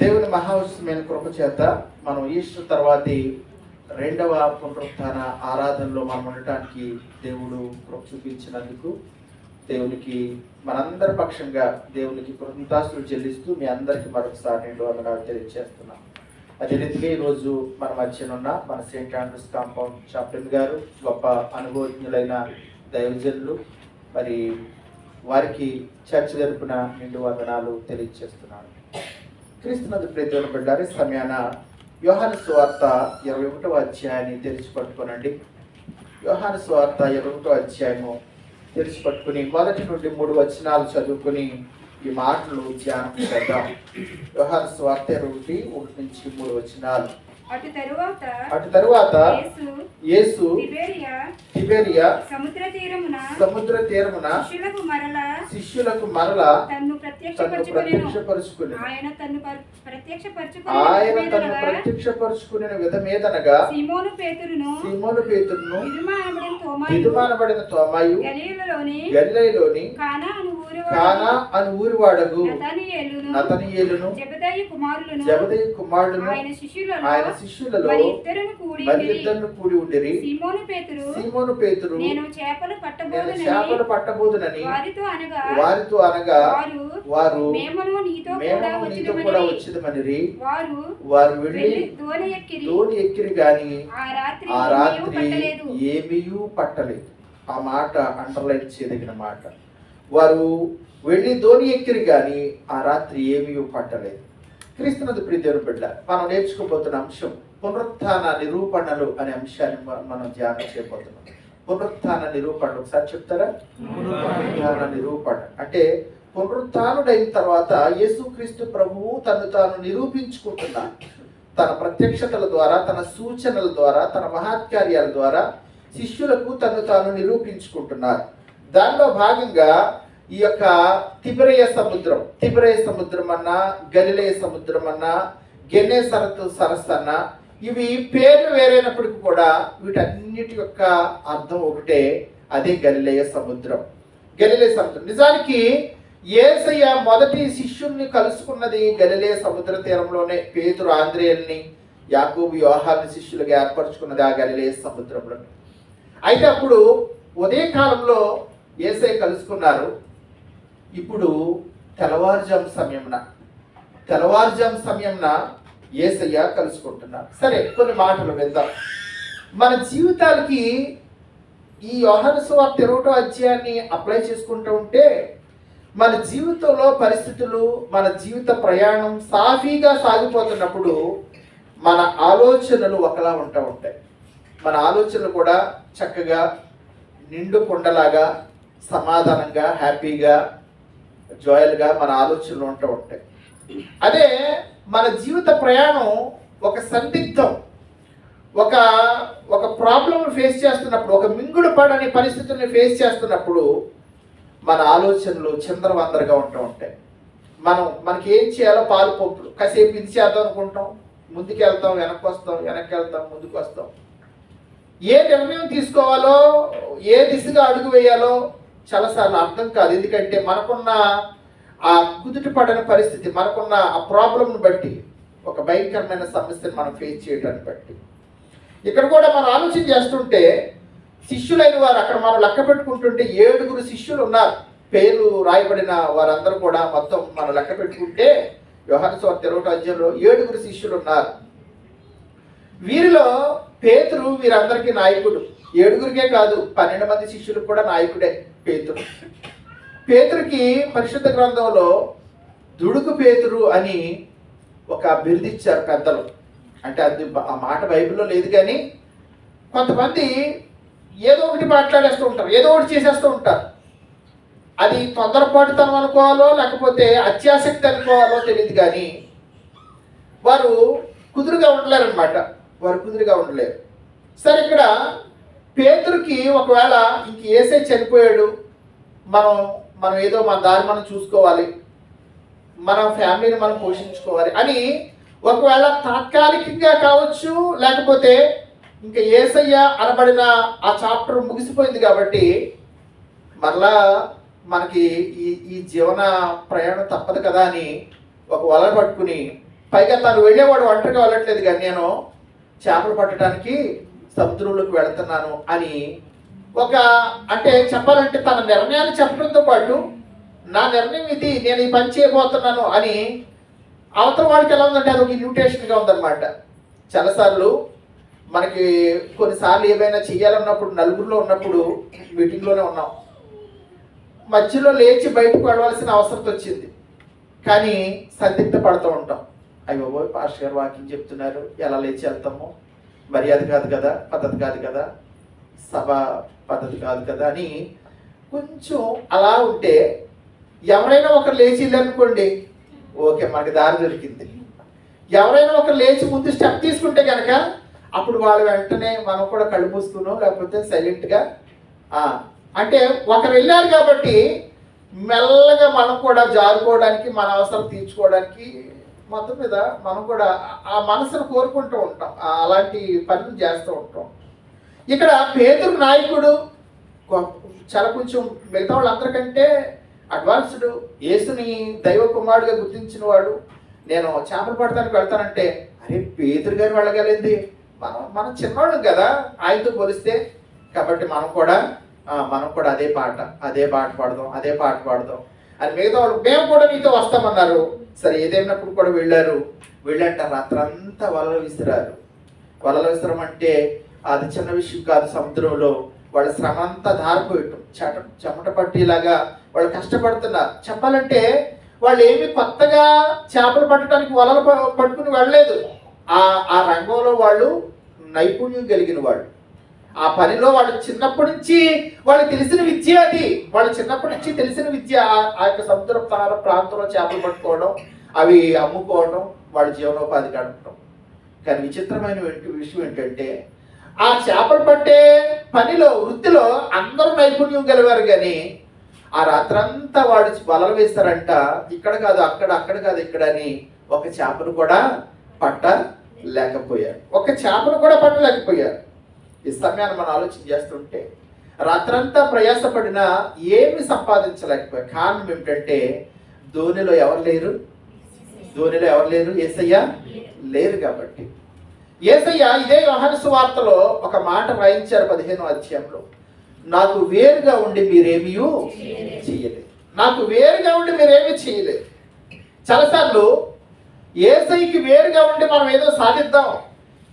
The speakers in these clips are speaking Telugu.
దేవుని మహావిష్యమైన కృప చేత మనం ఈస్టర్ తర్వాతి రెండవ పునరుత్థాన ఆరాధనలో మనం ఉండటానికి దేవుడు కృప చూపించినందుకు దేవునికి మనందరి పక్షంగా దేవునికి కృతజ్ఞతాస్తులు చెల్లిస్తూ మీ అందరికీ మరొకసారి రెండు వందనాలు తెలియజేస్తున్నాం. అదే రీతిగా ఈరోజు మన మధ్యనున్న మన సెయింట్ ఆండ్రూస్ కాంపౌండ్ చాప్లిన్ గారు గొప్ప అనుభవజ్ఞులైన దైవజనులు మరి వారికి చర్చ జరుపున నిండు వందనాలు తెలియజేస్తున్నాను. క్రీస్తునందు ప్రీతిని బిడ్డారి సమయాన యోహాను స్వార్థ ఇరవై ఒకటో అధ్యాయాన్ని తెరిచి పట్టుకోనండి. యోహాను స్వార్థ ఇరవై ఒకటో అధ్యాయము తెరిచి పట్టుకుని మొదటి నుండి మూడు వచనాలు చదువుకుని ఈ మాటలు ధ్యానం చేద్దాం. యోహాను స్వార్థ ఇరవై ఒకటి ఒకటి నుంచి మూడు వచనాలు. అటు తరువాత అటు తరువాత యేసు తిబెరియా సముద్ర తీరమున సముద్ర తీరమున శిష్యులకు మరల శిష్యులకు మరల తన్ను ప్రత్యక్షపరుచుకుని ఆయన తన్ను పర్- ఆయన తను ప్రత్యక్షపరచుకుని ప్రత్యక్షపరుచుకునే విధమేదనగా సీమోను పేతురును సీమోను పేతురును విదుమానబడిన తోమాయు. విధమానబడిన తోమాయు. గలీలలోని గలిలైలోని కానా అను ఊరి కానా అని ఊరి వాడగు. నతనీయేలును నతనీయులను జబదయి కుమారులను జబదయి కుమారులను ఆయన శిష్యులలో ఆయన శిష్యులలో మరి ఇద్దరును కూడి మరి ఉండిరి. ఇద్దరు కూడి ఉండిరి. సీమోను పేతురు సీమోను పేతురు నేను చేపలు పట్టబోదునని చేపలు పట్టబోదునని వారితో అనగా వారితో అనగా వారు వారు మేమును నీతో కూడా మేము నీతో కూడా వచ్చినమని వచ్చిదమనిరి. వారు వారు వెళ్ళి దోణి ఎక్కిరి. గాని ఆ రాత్రి ఆ ఏమీయూ రాత్రి పట్టలేదు. ఏమీయూ పట్టలేదు. ఆ మాట అండర్లైన్ చేయదగిన మాట. వారు వెళ్ళి ధోని ఎక్కిరి కానీ ఆ రాత్రి ఏమీ పట్టలేదు. క్రీస్తునందు ప్రీతిని బిడ్డ మనం నేర్చుకోబోతున్న అంశం పునరుత్థాన నిరూపణలు అనే అంశాన్ని మనం ధ్యానం చేయబోతున్నాం. పునరుత్థాన నిరూపణలు ఒకసారి చెప్తారా? పునరుత్థాన నిరూపణ. అంటే పునరుత్థానుడైన తర్వాత యేసుక్రీస్తు ప్రభువు తను తాను నిరూపించుకుంటున్నాడు తన ప్రత్యక్షతల ద్వారా తన సూచనల ద్వారా తన మహాత్కార్యాల ద్వారా శిష్యులకు తను తాను నిరూపించుకుంటున్నారు. దానిలో భాగంగా ఈ యొక్క తిబిరయ సముద్రం. తిబిరయ సముద్రం అన్నా గలిలయ సముద్రం అన్నా గెన్నే సరస్సు సరస్సు అన్నా ఇవి పేర్లు వేరైనప్పటికీ కూడా వీటన్నిటి యొక్క అర్థం ఒకటే అదే గలిలయ సముద్రం. గలిలయ సముద్రం. నిజానికి ఏసయ్య మొదటి శిష్యుల్ని కలుసుకున్నది గలిలే సముద్ర తీరంలోనే పేతురు ఆంధ్రేయుల్ని యాకూబు యోహాన్ని శిష్యులుగా ఏర్పరచుకున్నది ఆ గలిలే సముద్రంలో అయితే అప్పుడు ఉదయకాలంలో ఏసై కలుసుకున్నారు. ఇప్పుడు తెల్లవారుజాము సమయంన తెల్లవారుజాము సమయంన ఏసయ్య కలుసుకుంటున్నారు సరే కొన్ని మాటలు విందాం. మన జీవితాలకి ఈ యోహనసు ఆ ఇరవటో అధ్యాయాన్ని అప్లై చేసుకుంటూ ఉంటే మన జీవితంలో పరిస్థితులు మన జీవిత ప్రయాణం సాఫీగా సాగిపోతున్నప్పుడు మన ఆలోచనలు ఒకలా ఉంటా ఉంటాయి. మన ఆలోచనలు కూడా చక్కగా నిండు కొండలాగా సమాధానంగా హ్యాపీగా జాయల్గా మన ఆలోచనలు ఉంటూ ఉంటాయి. అదే మన జీవిత ప్రయాణం ఒక సందిగ్ధం ఒక ఒక ప్రాబ్లం ఫేస్ చేస్తున్నప్పుడు ఒక మింగుడు పడని పరిస్థితుల్ని ఫేస్ చేస్తున్నప్పుడు మన ఆలోచనలు చంద్రవందరగా ఉంటూ ఉంటాయి. మనం మనకి ఏం చేయాలో పాలు కాసేపు ఇది చేద్దాం అనుకుంటాం ముందుకు వెళ్తాం వెనక్కి వస్తాం వెనక్కి వెళ్తాం ముందుకు వస్తాం ఏ నిర్ణయం తీసుకోవాలో ఏ దిశగా అడుగు వేయాలో చాలాసార్లు అర్థం కాదు. ఎందుకంటే మనకున్న ఆ కుదుటి పడని పరిస్థితి మనకున్న ఆ ప్రాబ్లంను బట్టి ఒక భయంకరమైన సమస్యను మనం ఫేస్ చేయడాన్ని బట్టి. ఇక్కడ కూడా మనం ఆలోచన చేస్తుంటే శిష్యులైన వారు అక్కడ మనం లెక్క పెట్టుకుంటుంటే ఏడుగురు శిష్యులు ఉన్నారు. పేర్లు రాయబడిన వారందరూ కూడా మొత్తం మనం లెక్క పెట్టుకుంటే వ్యవహార స్వార్థ ఇరవై అధ్యాయంలో ఏడుగురు శిష్యులు ఉన్నారు. వీరిలో పేతురు వీరందరికీ నాయకుడు. ఏడుగురికే కాదు పన్నెండు మంది శిష్యులకు కూడా నాయకుడే. పేతురు. పేతురుకి పరిశుద్ధ గ్రంథంలో దుడుకు పేతురు అని ఒక బిరుదిచ్చారు పెద్దలు. అంటే అది ఆ మాట బైబిల్లో లేదు కానీ కొంతమంది ఏదో ఒకటి మాట్లాడేస్తూ ఉంటారు ఏదో ఒకటి చేసేస్తూ ఉంటారు. అది తొందరపాటుతనం అనుకోవాలో లేకపోతే అత్యాసక్తి అనుకోవాలో తెలియదు కానీ వారు కుదురుగా ఉండలేరనమాట వారు కుదురుగా ఉండలేరు. సరే ఇక్కడ పేతురికి ఒకవేళ ఇంక ఏసే చనిపోయాడు మనం మనం ఏదో మన దారి మనం చూసుకోవాలి మన ఫ్యామిలీని మనం పోషించుకోవాలి అని ఒకవేళ తాత్కాలికంగా కావచ్చు లేకపోతే ఇంకా ఏసయ్య అనబడిన ఆ చాప్టర్ ముగిసిపోయింది కాబట్టి మరలా మనకి ఈ ఈ జీవన ప్రయాణం తప్పదు కదా అని ఒక వల పట్టుకుని పైగా తను వెళ్ళేవాడు ఒంటరిగా వెళ్ళట్లేదు కానీ నేను చేపలు పట్టడానికి సముద్రంలోకి వెళుతున్నాను అని ఒక అంటే చెప్పాలంటే తన నిర్ణయాన్ని చెప్పడంతో పాటు నా నిర్ణయం ఇది నేను ఈ పని చేయబోతున్నాను అని అవతల వాడికి ఎలా ఉందంటే అది ఒక ఇన్విటేషన్గా ఉందన్నమాట. చాలాసార్లు మనకి కొన్నిసార్లు ఏమైనా చేయాలన్నప్పుడు నలుగురిలో ఉన్నప్పుడు మీటింగ్లోనే ఉన్నాం. మధ్యలో లేచి బయటకు వెళ్ళవలసిన అవసరం వచ్చింది. కానీ సందిగ్ధ పడుతూ ఉంటాం. అయ్యో బాబోయ్ పాస్టర్ గారు వాకింగ్ చెప్తున్నారు. ఎలా లేచి వెళ్తాము మర్యాద కాదు కదా పద్ధతి కాదు కదా సభ పద్ధతి కాదు కదా అని కొంచెం అలా ఉంటే ఎవరైనా ఒకరు లేచి వెళ్ళారనుకోండి ఓకే మనకి దారి దొరికింది. ఎవరైనా ఒకరు లేచి ముందు స్టెప్ తీసుకుంటే కనుక అప్పుడు వాళ్ళు వెంటనే మనం కూడా కళ్ళు మూసుకున్నాం లేకపోతే సైలెంట్గా అంటే ఒకరు వెళ్ళారు కాబట్టి మెల్లగా మనం కూడా జారుకోవడానికి మన అవసరం తీర్చుకోవడానికి మొత్తం మీద మనం కూడా ఆ మనసును కోరుకుంటూ ఉంటాం. అలాంటి పనులు చేస్తూ ఉంటాం. ఇక్కడ పేదరు నాయకుడు చాలా కొంచెం మిగతా వాళ్ళందరికంటే అడ్వాన్స్డ్ యేసుని దైవ కుమారుడిగా గుర్తించిన వాడు. నేను చేపలు పడతానికి వెళ్తానంటే అరే పేదరు గారు వెళ్ళగలింది మనం మనం చిన్నవాళ్ళం కదా ఆయనతో పోలిస్తే. కాబట్టి మనం కూడా మనం కూడా అదే పాట అదే పాట పాడదాం అదే పాట పాడదాం. అని మిగతా వాళ్ళు మేము కూడా నీతో వస్తామన్నారు. సరే ఏదేమైనప్పుడు కూడా వెళ్ళారు. వెళ్ళంట రాత్రంతా వలలు విసిరారు. వలలు విసరం అంటే అది చిన్న విషయం కాదు సముద్రంలో. వాళ్ళ శ్రమ అంతా దారిపోయటం చెట చెమట పట్టేలాగా వాళ్ళు కష్టపడుతున్నారు. చెప్పాలంటే వాళ్ళు ఏమి కొత్తగా చేపలు పట్టడానికి వలలు ప- పట్టుకుని వెళ్ళలేదు. ఆ ఆ రంగంలో వాళ్ళు నైపుణ్యం కలిగిన వాళ్ళు. ఆ పనిలో వాళ్ళు చిన్నప్పటి నుంచి వాళ్ళకి తెలిసిన విద్య అది. వాళ్ళు చిన్నప్పటి నుంచి తెలిసిన విద్య. ఆ- యొక్క సముద్ర ప్రార ప్రాంతంలో చేపలు పట్టుకోవడం అవి అమ్ముకోవడం వాళ్ళ జీవనోపాధి గడపడం. కానీ విచిత్రమైన విషయం ఏంటంటే ఆ చేపలు పట్టే పనిలో వృత్తిలో అందరూ నైపుణ్యం గెలవారు కానీ ఆ రాత్రంతా వాడు వలలు వేస్తారంట ఇక్కడ కాదు అక్కడ అక్కడ కాదు ఇక్కడ అని ఒక చేపను కూడా పట్ట లేకపోయారు ఒక చేపను కూడా పట్టలేకపోయారు. ఈ సమయాన్ని మనం ఆలోచన చేస్తుంటే రాత్రంతా ప్రయాసపడినా ఏమి సంపాదించలేకపోయా. కారణం ఏమిటంటే ధోనిలో ఎవరు లేరు? ధోనిలో ఎవరు లేరు? ఏసయ్య లేరు కాబట్టి. ఏసయ్య ఇదే యోహాను సువార్తలో ఒక మాట రాయించారు పదిహేను అధ్యాయంలో. నాకు వేరుగా ఉండి మీరేమీ చేయలేదు. నాకు వేరుగా ఉండి మీరేమీ చేయలేదు. చాలాసార్లు ఏసైకి వేరుగా ఉండి మనం ఏదో సాధిద్దాం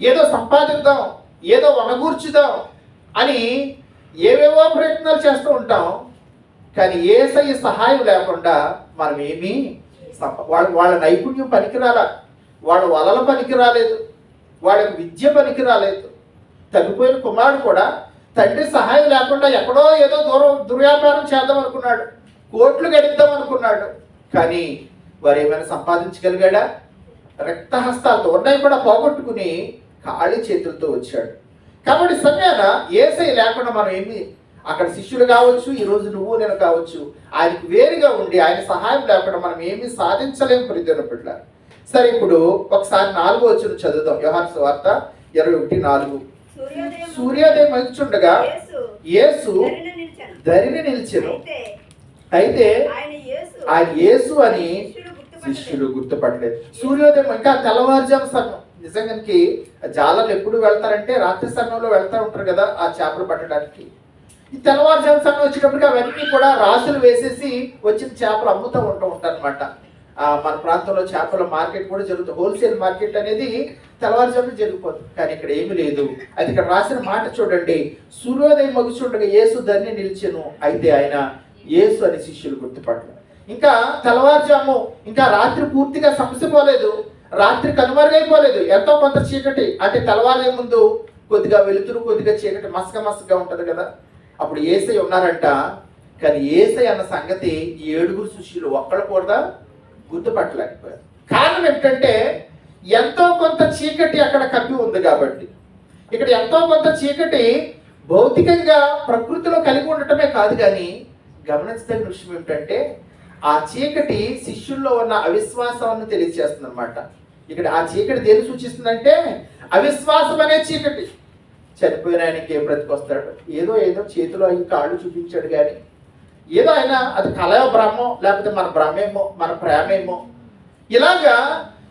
ఏదో సంపాదిద్దాం ఏదో వనగూర్చుదాం అని ఏవేవో ప్రయత్నాలు చేస్తూ ఉంటాం. కానీ ఏసై సహాయం లేకుండా మనం ఏమీ వాళ్ళ వాళ్ళ నైపుణ్యం పనికిరాల? వాళ్ళ వలల పనికి రాలేదు వాళ్ళకి విద్య పనికి రాలేదు తగ్గిపోయిన కుమారుడు కూడా తండ్రి సహాయం లేకుండా ఎక్కడో ఏదో దూరం దుర్వ్యాపారం చేద్దాం అనుకున్నాడు కోట్లు గడిద్దాం అనుకున్నాడు కానీ వారు ఏమైనా సంపాదించగలిగాడా? రక్తహస్తాలతో ఉన్నాయి కూడా పోగొట్టుకుని ఖాళీ చేతులతో వచ్చాడు. కాబట్టి సమయాన ఏసై లేకుండా మనం ఏమి అక్కడ శిష్యులు కావచ్చు ఈ రోజు నువ్వు నేను కావచ్చు ఆయనకు వేరుగా ఉండి ఆయన సహాయం లేకుండా మనం ఏమీ సాధించలేం ప్రతిదిన బిడ్డ సరే ఇప్పుడు ఒకసారి నాలుగో వచ్చిన చదువుదాం. యోహాను సువార్త ఇరవై ఒకటి నాలుగు. సూర్యోదయం మగుచుండగా యేసు ధరిన నిలిచెను. అయితే ఆయన యేసు అని. శిష్యులు గుర్తుపట్టలేదు. సూర్యోదయం ఇంకా తెల్లవారుజాము సమయం నిజంగానికి జాలర్లు ఎప్పుడు వెళ్తారంటే రాత్రి సమయంలో వెళ్తూ ఉంటారు కదా ఆ చేపలు పట్టడానికి. ఈ తెల్లవారుజాము సమయం వచ్చేటప్పటికి అవన్నీ కూడా రాసులు వేసేసి వచ్చిన చేపలు అమ్ముతూ ఉంటూ ఉంటారనమాట మన ప్రాంతంలో చేపల మార్కెట్ కూడా జరుగుతుంది. హోల్సేల్ మార్కెట్ అనేది తెల్లవారుజామున జరిగిపోతుంది. కానీ ఇక్కడ ఏమీ లేదు. అది ఇక్కడ రాసిన మాట చూడండి. సూర్యోదయం మగుచుండగా యేసు దాన్ని నిలిచెను. అయితే ఆయన యేసు అని శిష్యులు గుర్తుపట్టలేదు. ఇంకా తెల్లవారుజాము ఇంకా రాత్రి పూర్తిగా సమసిపోలేదు రాత్రి కనుమరుగైపోలేదు. ఎంతో కొంత చీకటి. అంటే తెల్లవారే ముందు కొద్దిగా వెలుతురు కొద్దిగా చీకటి మసక మసకగా ఉంటుంది కదా. అప్పుడు ఏసై ఉన్నారంట. కానీ ఏసై అన్న సంగతి ఈ ఏడుగురు శిష్యులు ఒక్కడు కూడా గుర్తుపట్టలేకపోయారు. కారణం ఏంటంటే ఎంతో కొంత చీకటి అక్కడ కప్పి ఉంది కాబట్టి. ఇక్కడ ఎంతో కొంత చీకటి భౌతికంగా ప్రకృతిలో కలిగి ఉండటమే కాదు కానీ గమనించదగిన విషయం ఏమిటంటే ఆ చీకటి శిష్యుల్లో ఉన్న అవిశ్వాసాన్ని తెలియజేస్తుంది అనమాట ఇక్కడ ఆ చీకటి దేని సూచిస్తుందంటే అవిశ్వాసం అనే చీకటి. చనిపోయిన ఆయనకి ఏ బ్రతికొస్తాడు? ఏదో ఏదో చేతిలో అయ్యి కాళ్ళు చూపించాడు కానీ ఏదో ఆయన అది కలయో బ్రహ్మో లేకపోతే మన భ్రమేమో మన ప్రేమేమో. ఇలాగా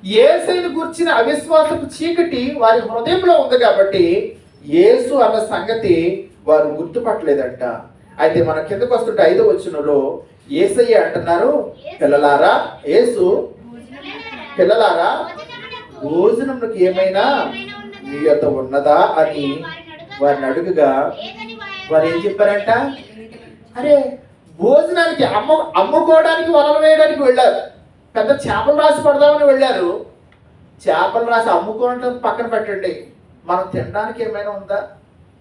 ఏసైని గుర్చిన అవిశ్వాసపు చీకటి వారి హృదయంలో ఉంది కాబట్టి ఏసు అన్న సంగతి వారు గుర్తుపట్టలేదంట. అయితే మన కిందకు వస్తుంటే ఐదో వచ్చినలో ఏసయ్య అంటున్నారు పిల్లలారా యేసు పిల్లలారా భోజనములకు ఏమైనా మీ యొక్క ఉన్నదా అని వారిని అడుగుగా? వారు ఏం చెప్పారంట? అరే భోజనానికి అమ్మ అమ్ముకోవడానికి వలలు వేయడానికి వెళ్ళారు. పెద్ద చేపలు రాసి పడదామని వెళ్ళారు. చేపలు రాసి అమ్ముకోవడం పక్కన పెట్టండి. మనం తినడానికి ఏమైనా ఉందా?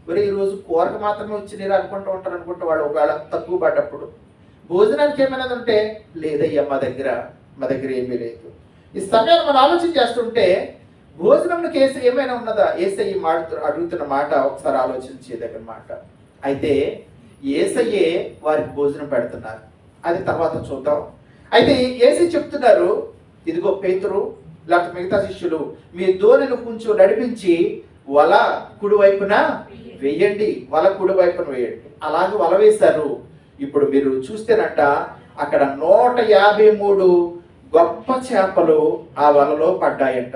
మరి ఈరోజు కూరకు మాత్రమే వచ్చి నీరు అనుకుంటూ ఉంటారు అనుకుంటే వాళ్ళు ఒకవేళ తక్కువ పడ్డప్పుడు. భోజనానికి ఏమైనా ఉంటే లేదయ్యా మా దగ్గర మా దగ్గర ఏమీ లేదు. ఈ సమయాన్ని మనం ఆలోచన చేస్తుంటే భోజనంకి ఏసై ఏమైనా ఉన్నదా? ఏసై ఈ మాట అడుగుతున్న మాట ఒకసారి ఆలోచించేదగిన మాట. అయితే ఏసయ్యే వారికి భోజనం పెడుతున్నారు. అది తర్వాత చూద్దాం. అయితే ఏసై చెప్తున్నారు ఇదిగో పేతురు లేకపోతే మిగతా శిష్యులు మీ ధోనిని కొంచెం నడిపించి వల కుడి వైపున వేయండి. వల కుడి వైపున వేయండి. అలాగే వల వేశారు. ఇప్పుడు మీరు చూస్తేనట అక్కడ నూట యాభై మూడు గొప్ప చేపలు ఆ వలలో పడ్డాయంట.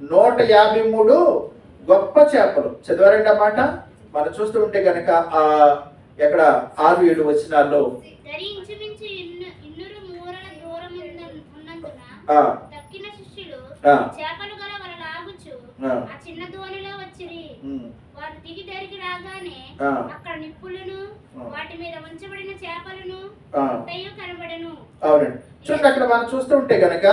నూట యాభై మూడు గొప్ప చేపలు. చదివారండి ఆ మాట? మనం చూస్తూ ఉంటే కనుక ఆ ఎక్కడ ఆరు ఏడు చేపలు గల ఆ. చిన్న దోణిలో వచ్చిరి. ఉమ్, వారు దిగి దరికి రాగానే ఆ, అక్కడ నిప్పులను. వాటి మీద ఉంచబడిన చేపలను ఆ. దయ్యం కనబడను. అవునండి. చూడండి అక్కడ మనం చూస్తూ ఉంటే కనుక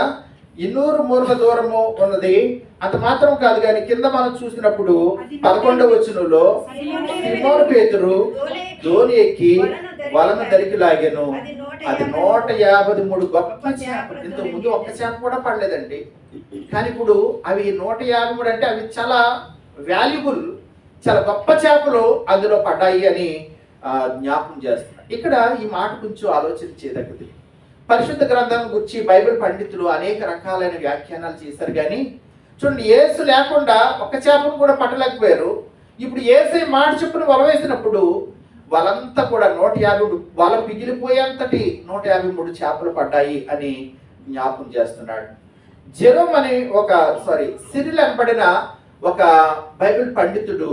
ఇన్నూరు మూరల దూరము ఉన్నది. అంత మాత్రం కాదు కానీ కింద మనం చూసినప్పుడు పదకొండవ వచనంలో సిమోను పేతురు ధోని ఎక్కి వలను దరికి లాగాను. అది నూట యాభై మూడు. గొప్ప చేపలు ఇంత ముందు ఒక్క చేప కూడా పడలేదండి. కానీ ఇప్పుడు అవి నూట యాభై మూడు అంటే అవి చాలా వాల్యుబుల్ చాలా గొప్ప చేపలు అందులో పడ్డాయి అని జ్ఞాపం చేస్తున్నారు. ఇక్కడ ఈ మాట కొంచెం ఆలోచించేదగ్గది పరిశుద్ధ గ్రంథం గురించి బైబిల్ పండితులు అనేక రకాలైన వ్యాఖ్యానాలు చేశారు కానీ చూడండి ఏసు లేకుండా ఒక్క చేపను కూడా పట్టలేకపోయారు. ఇప్పుడు ఏసై మాట చొప్పున వల వేసినప్పుడు వలంతా కూడా నూట యాభై మూడు వల పిగిలిపోయేంతటి నూట యాభై మూడు చేపలు పడ్డాయి అని జ్ఞాపం చేస్తున్నాడు. జెరోమ్ అనే ఒక సారీ సిరిల్ అనబడిన ఒక బైబిల్ పండితుడు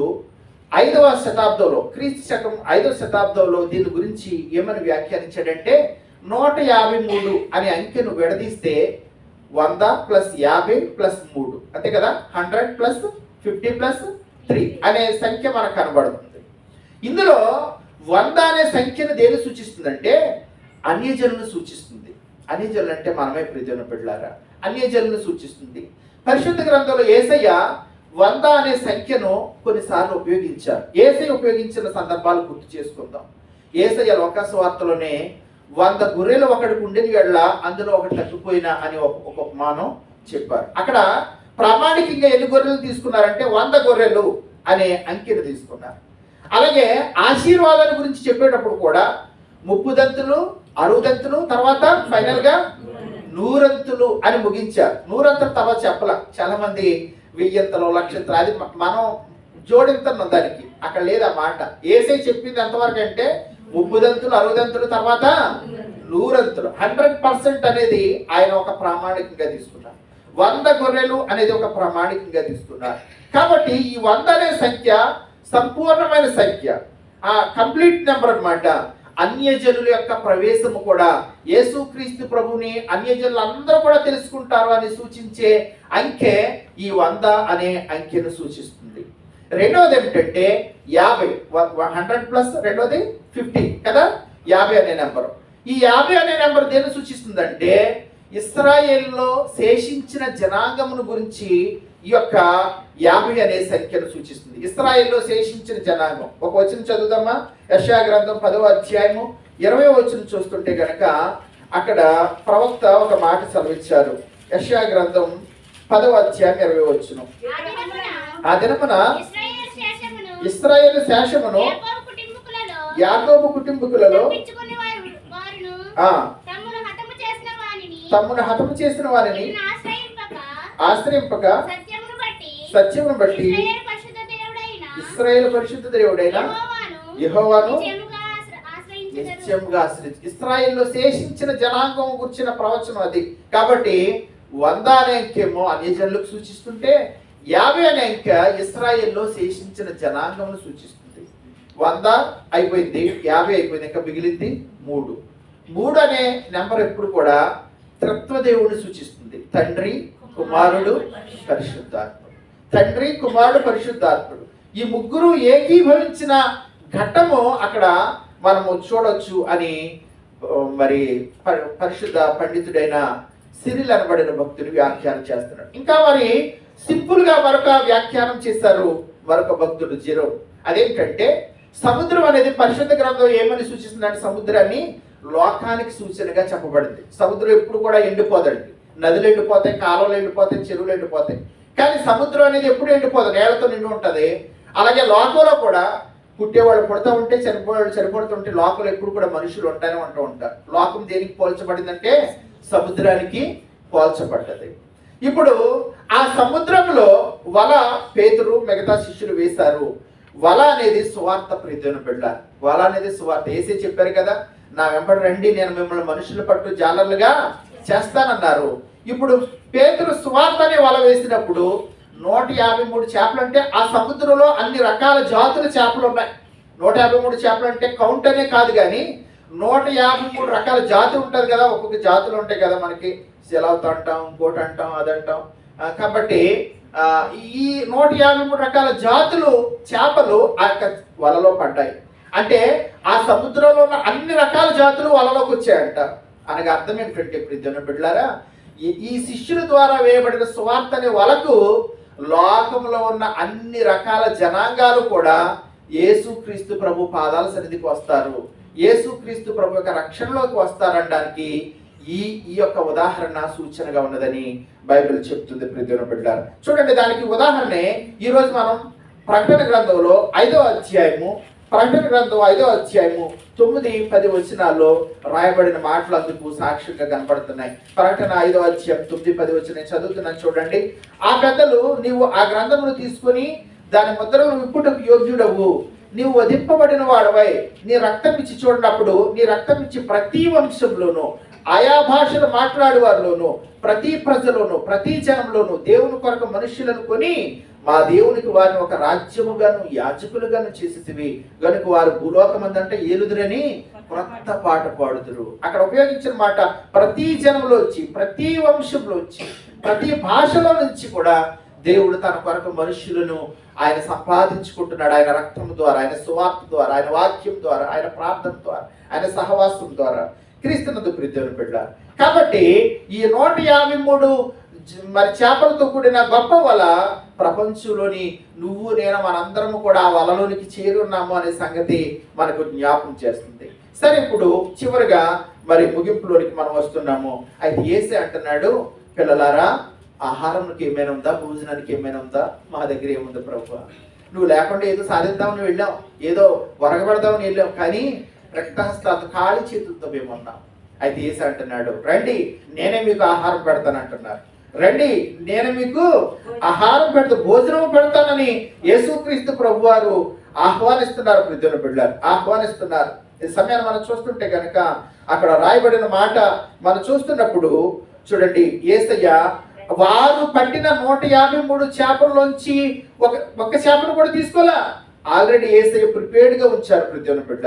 ఐదవ శతాబ్దంలో క్రీస్తు శకం ఐదవ శతాబ్దంలో దీని గురించి ఏమని వ్యాఖ్యానించాడంటే నూట యాభై మూడు అనే అంకెను విడదీస్తే వంద ప్లస్ యాభై ప్లస్ మూడు. అంతే కదా? Hundred plus fifty plus three అనే సంఖ్య మనకు కనబడుతుంది. ఇందులో వంద అనే సంఖ్యను దేని సూచిస్తుందంటే అన్యజనులను సూచిస్తుంది. అన్యజనులు అంటే మనమే ప్రజలను పెళ్ళారా అన్యజనులను సూచిస్తుంది. పరిశుద్ధ గ్రంథంలో ఏసయ్య వంద అనే సంఖ్యను కొన్నిసార్లు ఉపయోగించారు. ఏసై ఉపయోగించిన సందర్భాలు గుర్తు చేసుకుందాం. ఏసయ్య లోకాసు వార్తలోనే వంద గొర్రెలు ఒకటికి ఉండేది వెళ్ళ అందులో ఒకటి తగ్గిపోయినా అని ఒక ఒక ఉపమానం చెప్పారు. అక్కడ ప్రామాణికంగా ఎన్ని గొర్రెలు తీసుకున్నారంటే వంద గొర్రెలు అనే అంకెను తీసుకున్నారు. అలాగే ఆశీర్వాదాల గురించి చెప్పేటప్పుడు కూడా ముప్పు దంతులు అరువు దంతులు తర్వాత ఫైనల్గా నూరంతులు అని ముగించారు. నూరంతులు తర్వాత చెప్పల. చాలా మంది వెయ్యంతలో లక్షంతలు అది మనం జోడింతను దానికి. అక్కడ లేదా మాట. ఏసై చెప్పింది ఎంతవరకు అంటే ముప్పుదంతులు అరుగుదంతులు తర్వాత నూరంతులు. హండ్రెడ్ పర్సెంట్ అనేది ఆయన ఒక ప్రామాణికంగా తీసుకున్నారు. వంద గొర్రెలు అనేది ఒక ప్రామాణికంగా తీసుకున్నారు. కాబట్టి ఈ వంద అనే సంఖ్య సంపూర్ణమైన సంఖ్య. ఆ కంప్లీట్ నెంబర్ అన్నమాట. అన్యజనుల యొక్క ప్రవేశము కూడా యేసుక్రీస్తు ప్రభుని అన్యజనులు అందరూ కూడా తెలుసుకుంటారు అని సూచించే అంకె ఈ వంద అనే అంకెను సూచిస్తుంది. రెండవది ఏమిటంటే యాభై హండ్రెడ్ ప్లస్ రెండవది ఫిఫ్టీ కదా? యాభై అనే నెంబర్. ఈ యాభై అనే నెంబర్ దేన్ని సూచిస్తుందంటే ఇస్రాయేల్లో శేషించిన జనాంగమును గురించి ఈ యొక్క యాభై అనే సంఖ్యను సూచిస్తుంది. ఇస్రాయేల్లో శేషించిన జనాంగం. ఒక వచనం చదువుదామా? యశా గ్రంథం పదవ అధ్యాయము ఇరవై వచనం చూస్తుంటే గనక అక్కడ ప్రవక్త ఒక మాట సెలవిచ్చారు. యశా గ్రంథం పదవ అధ్యాయం ఇరవై వచనం. ఆ దినమున ఇస్రాయేల్ శేషమును యాకోబు కుటుంబకులలో యాకోబు కుటుంబకులలో తప్పించుకుని వారు వారును ఆ తమ్మును హతము చేసిన వానిని తమ్మును హతము చేసిన వారిని ఆశ్రయింపక. సత్యమును బట్టి ఇస్రాయేల్ పరిశుద్ధ దేవుడైన యెహోవాను. నిత్యంగా ఆశ్రయించి ఇస్రాయేల్లో శేషించిన జనాంగం గురించిన ప్రవచనం అది. కాబట్టి వంద అనే అంకెమో అన్యజనులకు సూచిస్తుంటే యాభై అనే అంకె ఇస్రాయేల్లో శేషించిన జనాంగమును సూచిస్తుంది. వంద అయిపోయింది యాభై అయిపోయింది ఇంకా మిగిలింది మూడు. మూడు అనే నెంబర్ ఎప్పుడు కూడా త్రిత్వదేవుని సూచిస్తుంది. తండ్రి కుమారుడు పరిశుద్ధాత్ముడు. తండ్రి కుమారుడు పరిశుద్ధాత్ముడు. ఈ ముగ్గురు ఏకీభవించిన ఘట్టము అక్కడ మనము చూడొచ్చు అని మరి పరిశుద్ధ పండితుడైన సిరిల్ అనబడిన భక్తుడు వ్యాఖ్యానం చేస్తున్నాడు. ఇంకా మరి సింపుల్గా మరొక వ్యాఖ్యానం చేశారు మరొక భక్తుడు జీరో. అదేంటంటే సముద్రం అనేది పరిశుద్ధ గ్రంథం ఏమని సూచిస్తుందంటే సముద్రాన్ని లోకానికి సూచనగా చెప్పబడింది. సముద్రం ఎప్పుడు కూడా ఎండిపోదండి. నదులు ఎండిపోతాయి కాలువలు ఎండిపోతాయి చెరువులు ఎండిపోతాయి. కానీ సముద్రం అనేది ఎప్పుడు ఎండిపోదు నేలతో నిండి ఉంటుంది. అలాగే లోకంలో కూడా పుట్టేవాళ్ళు పుడతా ఉంటే చనిపోయేవాళ్ళు చనిపోతుంటే లోకంలో ఎప్పుడు కూడా మనుషులు ఉంటానే ఉంటూ ఉంటారు. లోకం దేనికి పోల్చబడిందంటే సముద్రానికి పోల్చబడ్డది. ఇప్పుడు ఆ సముద్రంలో వల పేతురు మిగతా శిష్యులు వేశారు. వల అనేది సువార్త ప్రీతిన బిడ్డ వల అనేది సువార్త. వేసే చెప్పారు కదా నా వెంబడి రండి నేను మిమ్మల్ని మనుషులు పట్టు జాలర్లుగా చేస్తానన్నారు. ఇప్పుడు పేతురు సువార్తని వల వేసినప్పుడు నూట యాభై మూడు చేపలు అంటే ఆ సముద్రంలో అన్ని రకాల జాతుల చేపలు ఉన్నాయి. నూట యాభై మూడు చేపలు అంటే కౌంట్ అనే కాదు కానీ నూట యాభై మూడు రకాల జాతి ఉంటుంది కదా ఒక్కొక్క జాతులు ఉంటాయి కదా మనకి. సెలవుతో అంటాం ఇంకోటి అంటాం అదంటాం కాబట్టి ఈ నూట యాభై మూడు రకాల జాతులు చేపలు ఆ యొక్క వలలో పడ్డాయి. అంటే ఆ సముద్రంలో ఉన్న అన్ని రకాల జాతులు వలలోకి వచ్చాయంట. అనగా అర్థం ఏంటంటే ఇప్పుడు బిడ్డారా ఈ ఈ శిష్యుల ద్వారా వేయబడిన సువార్త అనే వలకు లోకంలో ఉన్న అన్ని రకాల జనాంగాలు కూడా యేసుక్రీస్తు ప్రభు పాదాల సన్నిధికి వస్తారు. యేసుక్రీస్తు ప్రభు యొక్క రక్షణలోకి వస్తారనడానికి ఈ ఈ యొక్క ఉదాహరణ సూచనగా ఉన్నదని బైబిల్ చెప్తుంది ప్రతిదిన బిడ్డారు చూడండి దానికి ఉదాహరణే ఈరోజు మనం ప్రకటన గ్రంథంలో ఐదో అధ్యాయము ప్రకటన గ్రంథం ఐదో అధ్యాయము తొమ్మిది పది వచనాల్లో రాయబడిన మాటలు అందుకు సాక్ష్యంగా కనపడుతున్నాయి. ప్రకటన ఐదో అధ్యాయం తొమ్మిది పది వచ్చిన చదువుతున్నాను చూడండి. ఆ పెద్దలు నీవు ఆ గ్రంథమును తీసుకుని దాని ముద్రను విప్పుటకు యోగ్యుడవు. నీవు వధింపబడిన వాడవై నీ రక్తం ఇచ్చి చూడనప్పుడు నీ రక్తం ఇచ్చి ప్రతి వంశంలోనూ ఆయా భాషలు మాట్లాడే వారిలోను ప్రతి ప్రజలోను ప్రతి జనంలోను దేవుని కొరకు మనుషులను కొని మా దేవునికి వారిని ఒక రాజ్యముగాను యాజకులుగాను చేసేసివి. గనుక వారు భూలోకమందంటే ఏలుదురని క్రొత్త పాట పాడుదురు. అక్కడ ఉపయోగించిన మాట ప్రతి జనంలో వచ్చి ప్రతి వంశంలో వచ్చి ప్రతి భాషలో నుంచి కూడా దేవుడు తన కొరకు మనుషులను ఆయన సంపాదించుకుంటున్నాడు. ఆయన రక్తం ద్వారా ఆయన సువార్త ద్వారా ఆయన వాక్యం ద్వారా ఆయన ప్రార్థన ద్వారా ఆయన సహవాసం ద్వారా. క్రీస్తునందు ప్రీతిని పెట్టారు కాబట్టి ఈ నూట యాభై మూడు మరి చేపలతో కూడిన గొప్ప వల ప్రపంచంలోని నువ్వు నేను మనందరము కూడా ఆ వలలోనికి చేరున్నాము అనే సంగతి మనకు జ్ఞాపం చేస్తుంది. సరే ఇప్పుడు చివరిగా మరి ముగింపులోనికి మనం వస్తున్నాము. అయితే ఏసే అంటున్నాడు పిల్లలారా ఆహారంకి ఏమైనా ఉందా? భోజనానికి ఏమైనా ఉందా? మా దగ్గర ఏముంది ప్రభు నువ్వు లేకుండా ఏదో సాధిద్దామని వెళ్ళాం ఏదో వరగబడదామని వెళ్ళాం కానీ రక్తహస్తాలతో ఖాళీ చేతులతో మేము ఉన్నాం. అయితే ఏసీ అంటున్నాడు రండి నేనే మీకు ఆహారం పెడతాను అంటున్నారు. రండి నేను మీకు ఆహారం పెడతా భోజనం పెడతానని యేసుక్రీస్తు ప్రభు వారు ఆహ్వానిస్తున్నారు వృద్ధుల బిడ్డలు ఆహ్వానిస్తున్నారు. ఈ సమయాన్ని మనం చూస్తుంటే కనుక అక్కడ రాయబడిన మాట మనం చూస్తున్నప్పుడు చూడండి ఏసయ్య వారు పట్టిన నూట యాభై మూడు చేపల్లోంచి ఒక ఒక్క చేపను కూడా తీసుకోలే? ఆల్రెడీ ఏసయ్య ప్రిపేర్డ్గా ఉంచారు ప్రతి బిడ్డ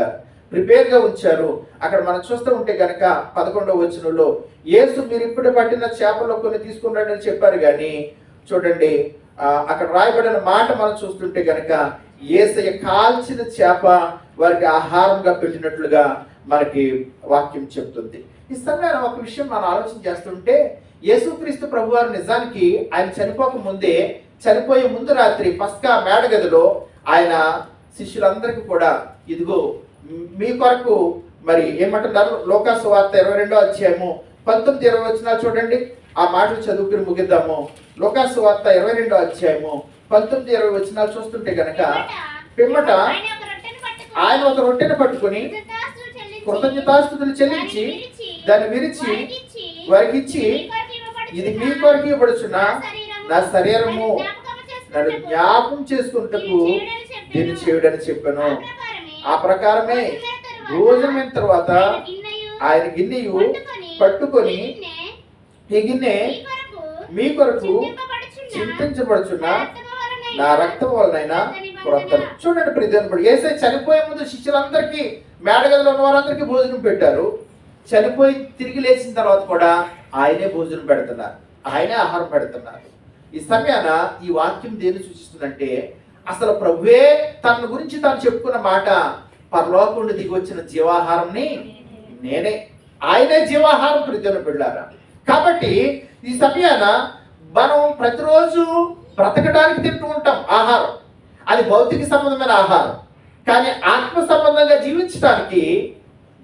ప్రిపేర్గా ఉంచారు. అక్కడ మనం చూస్తూ ఉంటే కనుక పదకొండవ వచనంలో యేసు మీరు ఇప్పుడు పట్టిన చేపలో కొన్ని తీసుకుని అని చెప్పారు కానీ చూడండి అక్కడ రాయబడిన మాట మనం చూస్తుంటే కనుక ఏసయ్య కాల్చిన చేప వారికి ఆహారంగా పెట్టినట్లుగా మనకి వాక్యం చెప్తుంది. ఈ సమయంలో ఒక విషయం మనం ఆలోచన చేస్తుంటే యేసుక్రీస్తు ప్రభువారు నిజానికి ఆయన చనిపోక ముందే చనిపోయే ముందు రాత్రి పస్కా మేడగదిలో ఆయన శిష్యులందరికీ కూడా ఇదిగో మీ కొరకు మరి ఏమంటున్నారు? లోకాసు వార్త ఇరవై రెండో అధ్యాయము పంతొమ్మిది ఇరవై వచ్చినా చూడండి. ఆ మాటలు చదువుకుని ముగిద్దాము. లోకాసు వార్త ఇరవై రెండో అధ్యాయము పంతొమ్మిది ఇరవై వచ్చినా చూస్తుంటే కనుక పిమ్మట ఆయన ఒక రొట్టెను పట్టుకొని చెల్లించి, కృతజ్ఞతాస్తుతులు చెల్లించి దాన్ని విరిచి వారికి ఇచ్చి ఇది మీ కొరకు ఇవ్వబడుచున్న నా శరీరము. నన్ను జ్ఞాపం చేసుకుంటకు దీన్ని చేయడని చెప్పాను. ఆ ప్రకారమే భోజనమైన తర్వాత ఆయన గిన్నెయు పట్టుకొని ఈ గిన్నె మీ కొరకు చింతించబడుచున్న నా రక్తం వలనైనా క్రొత్త చూడండి ప్రతి ఏసే చనిపోయే ముందు శిష్యులందరికీ మేడగదిలో ఉన్న వారందరికీ భోజనం పెట్టారు. చనిపోయి తిరిగి లేచిన తర్వాత కూడా ఆయనే భోజనం పెడుతున్నారు. ఆయనే ఆహారం పెడుతున్నారు. ఈ సమయాన ఈ వాక్యం దేని సూచిస్తుందంటే అసలు ప్రభువే తన గురించి తాను చెప్పుకున్న మాట పరలోకం దిగి వచ్చిన జీవాహారంని నేనే. ఆయనే జీవాహారం ప్రతిదిన పెళ్ళారా? కాబట్టి ఈ సమయాన మనం ప్రతిరోజు బ్రతకడానికి తింటూ ఉంటాం ఆహారం. అది భౌతిక సంబంధమైన ఆహారం. కానీ ఆత్మ సంబంధంగా జీవించడానికి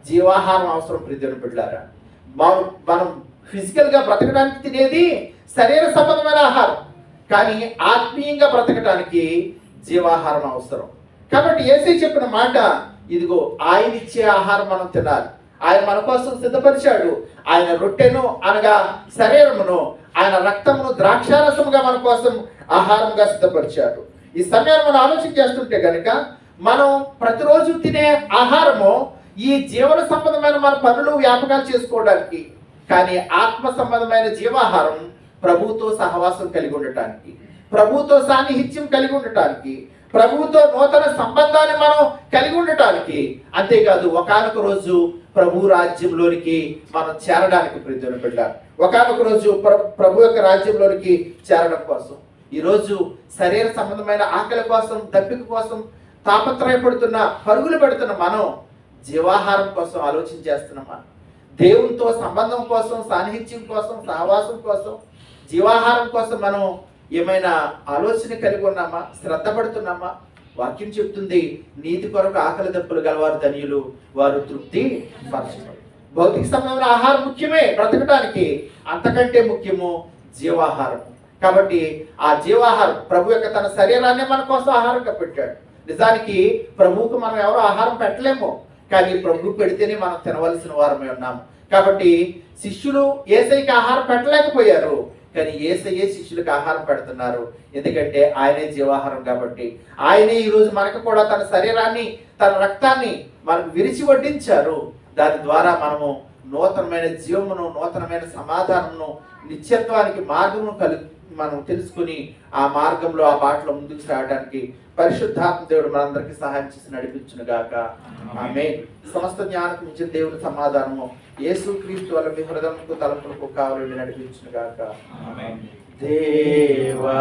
జీవాహారం అవసరం ప్రతిదిన పెళ్ళారా? మనం మనం ఫిజికల్గా బ్రతకడానికి తినేది శరీర సంబంధమైన ఆహారం. కానీ ఆత్మీయంగా బ్రతకడానికి జీవాహారం అవసరం. కాబట్టి ఏసీ చెప్పిన మాట ఇదిగో ఆయన ఇచ్చే ఆహారం మనం తినాలి. ఆయన మన కోసం సిద్ధపరిచాడు. ఆయన రొట్టెను అనగా శరీరమును ఆయన రక్తమును ద్రాక్షారసముగా మన కోసం ఆహారంగా సిద్ధపరిచాడు. ఈ సమయాన్ని మనం ఆలోచన చేస్తుంటే కనుక మనం ప్రతిరోజు తినే ఆహారము ఈ జీవన సంబంధమైన మన పనులు వ్యాపకాలు చేసుకోవడానికి కానీ ఆత్మ సంబంధమైన జీవాహారం ప్రభుతో సహవాసం కలిగి ఉండటానికి. ప్రభుతో సాన్నిహిత్యం కలిగి ఉండటానికి ప్రభువుతో నూతన సంబంధాన్ని మనం కలిగి ఉండటానికి. అంతేకాదు ఒకానొక రోజు ప్రభు రాజ్యంలోనికి మనం చేరడానికి ప్రయోజన పెట్టారు ఒకనొక రోజు ప్రభు యొక్క రాజ్యంలోనికి చేరడం కోసం. ఈరోజు శరీర సంబంధమైన ఆకలి కోసం దప్పిక కోసం తాపత్రయపడుతున్న పరుగులు పెడుతున్న మనం జీవాహారం కోసం ఆలోచన చేస్తున్నామా దేవునితో సంబంధం కోసం సాన్నిహిత్యం కోసం సహవాసం కోసం జీవాహారం కోసం మనం ఏమైనా ఆలోచన కలిగి ఉన్నామా? శ్రద్ధ పడుతున్నామా? వాక్యం చెప్తుంది నీతి కొరకు ఆకలి దప్పులు గలవారు ధన్యులు వారు తృప్తి పరచబడు భౌతిక సంబంధమైన ఆహారం ముఖ్యమే బ్రతకడానికి అంతకంటే ముఖ్యము జీవాహారం. కాబట్టి ఆ జీవాహారం ప్రభు యొక్క తన శరీరాన్ని మన కోసం ఆహారంగా పెట్టాడు. నిజానికి ప్రభువుకు మనం ఎవరు ఆహారం పెట్టలేము కానీ ప్రభు పెడితేనే మనం తినవలసిన వారమే ఉన్నాము. కాబట్టి శిష్యులు ఏసైకి ఆహారం పెట్టలేకపోయారు. కానీ ఏసయ్యే శిష్యులకు ఆహారం పెడుతున్నారు. ఎందుకంటే ఆయనే జీవాహారం కాబట్టి. ఆయనే ఈరోజు మనకు కూడా తన శరీరాన్ని తన రక్తాన్ని మనకు విరిచి వడ్డించారు. దాని ద్వారా మనము నూతనమైన జీవమును నూతనమైన సమాధానమును నిత్యత్వానికి మార్గమును కలి మనం తెలుసుకుని ఆ మార్గంలో ఆ బాటలో ముందుకు సాగడానికి పరిశుద్ధాత్మ దేవుడు మనందరికీ సహాయం చేసి నడిపించును గాక ఆమె సమస్త జ్ఞానకు మించిన దేవుని సమాధానము యేసు క్రీస్తు వల్ల మీ హృదయంకు తలపులకు కావాలని నడిపించును గాక. దేవా